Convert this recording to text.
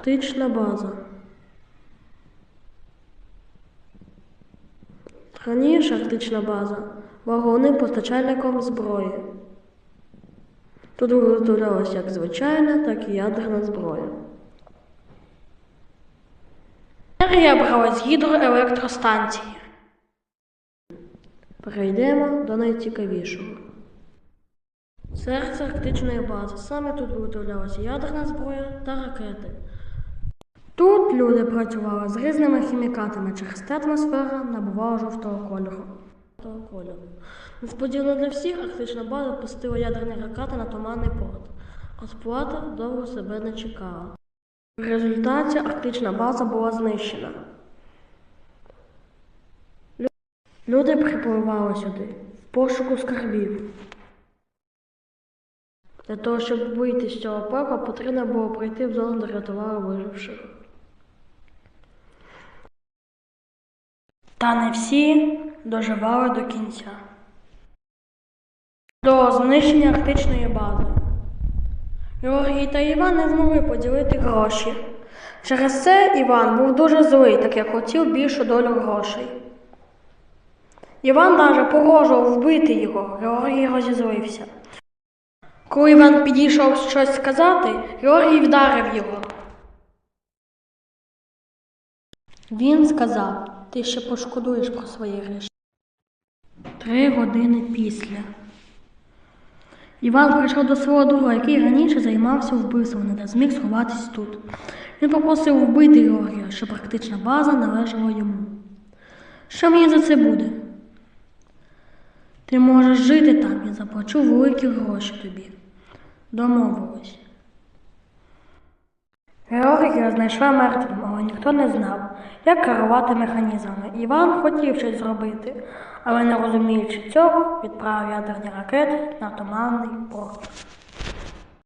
Арктична база. Раніше Арктична база була постачальником зброї. Тут виготовлялася як звичайна, так і ядерна зброя. Енергія бралась з гідроелектростанції. Перейдемо до найцікавішого. Серце Арктичної бази. Саме тут виготовлялася ядерна зброя та ракети. Тут люди працювали з різними хімікатами, через те атмосфера набувала жовтого кольору. Кольору. Несподівано для всіх арктична база пустила ядерні ракети на туманний порт. Розплата довго себе не чекала. В результаті арктична база була знищена. Люди припливали сюди в пошуку скарбів. Для того, щоб вийти з цього пекла, потрібно було пройти в зону, де рятували виживших. Та не всі доживали до кінця. До знищення арктичної бази. Георгій та Іван не змогли поділити гроші. Через це Іван був дуже злий, так як хотів більшу долю грошей. Іван навіть погрожував вбити його, Георгій розізлився. Коли Іван підійшов щось сказати, Георгій вдарив його. Він сказав, ти ще пошкодуєш про своє рішення. Три години після. Іван прийшов до свого друга, який раніше займався вбивством, та зміг сховатись тут. Він попросив вбити Георгія, що практична база належала йому. Що мені за це буде? Ти можеш жити там, я заплачу великі гроші тобі. Домовились. Георгія знайшла мертвим, але ніхто не знав, як керувати механізмами. Іван хотів щось зробити, але не розуміючи цього, відправив ядерні ракети на туманний порт.